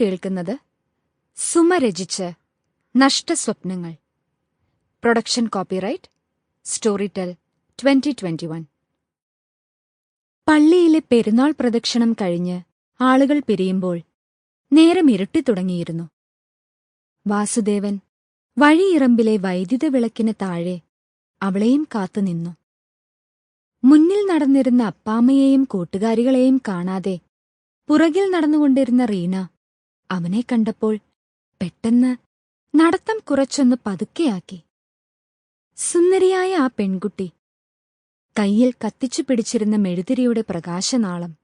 കേൾക്കുന്നത് സുമ രചിച്ച് നഷ്ടസ്വപ്നങ്ങൾ. Production copyright Storytel twenty twenty one പള്ളിയിലെ പെരുന്നാൾ പ്രദക്ഷിണം കഴിഞ്ഞ് ആളുകൾ പിരിയുമ്പോൾ നേരം ഇരുട്ടി തുടങ്ങിയിരുന്നു. വാസുദേവൻ വഴിയിറമ്പിലെ വൈദ്യുത വിളക്കിന് താഴെ അവളെയും കാത്തുനിന്നു മുന്നിൽ നടന്നിരുന്ന അപ്പാമ്മയെയും കൂട്ടുകാരികളെയും കാണാതെ പുറകിൽ നടന്നുകൊണ്ടിരുന്ന റീന അവനെ കണ്ടപ്പോൾ പെട്ടെന്ന് നടത്തം കുറച്ചൊന്ന് പതുക്കെയാക്കി. സുന്ദരിയായ ആ പെൺകുട്ടി കയ്യിൽ കത്തിച്ചു പിടിച്ചിരുന്ന മെഴുതിരിയുടെ പ്രകാശനാളം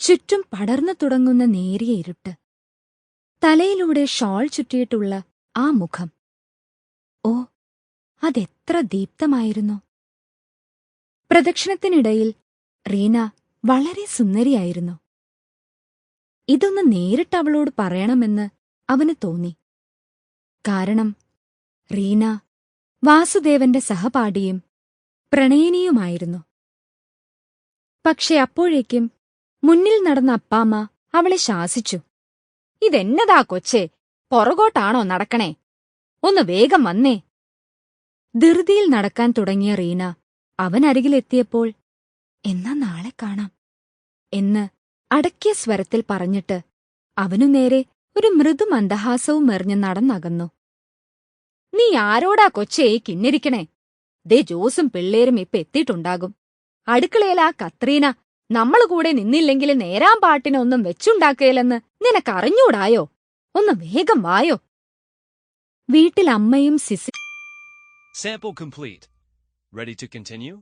ചുറ്റും പടർന്നു തുടങ്ങുന്ന നേരിയ ഇരുട്ട് തലയിലൂടെ ഷോൾ ചുറ്റിയിട്ടുള്ള ആ മുഖം. ഓ അതെത്ര ദീപ്തമായിരുന്നു. പ്രദക്ഷിണത്തിനിടയിൽ റീന വളരെ സുന്ദരിയായിരുന്നു. ഇതൊന്ന് നേരിട്ട് അവളോട് പറയണമെന്ന് അവന് തോന്നി. കാരണം റീന വാസുദേവന്റെ സഹപാഠിയും പ്രണയിനിയുമായിരുന്നു. പക്ഷെ അപ്പോഴേക്കും മുന്നിൽ നടന്ന അപ്പാമ്മ അവളെ ശാസിച്ചു. ഇതെന്നതാ കൊച്ചേ? പുറകോട്ടാണോ നടക്കണേ? ഒന്ന് വേഗം വന്നേ. ധൃതിയിൽ നടക്കാൻ തുടങ്ങിയ റീന അവനരികിലെത്തിയപ്പോൾ എന്നാ നാളെ കാണാം എന്ന് അടക്കിയ സ്വരത്തിൽ പറഞ്ഞിട്ട് അവനു നേരെ ഒരു മൃദു മന്ദഹാസവും എറിഞ്ഞ് നടന്നകന്നു. നീ ആരോടാ കൊച്ചേ കിന്നിരിക്കണേ? ദേ ജോസും പിള്ളേരും ഇപ്പൊ എത്തിയിട്ടുണ്ടാകും. അടുക്കളയിലാ കത്രീന നമ്മൾ കൂടെ നിന്നില്ലെങ്കിൽ നേരാം പാട്ടിനൊന്നും വെച്ചുണ്ടാക്കുകയില്ലെന്ന് നിനക്കറിഞ്ഞൂടായോ? ഒന്ന് വേഗം വായോ? വീട്ടിൽ അമ്മയും സിസി Sample complete. Ready to continue?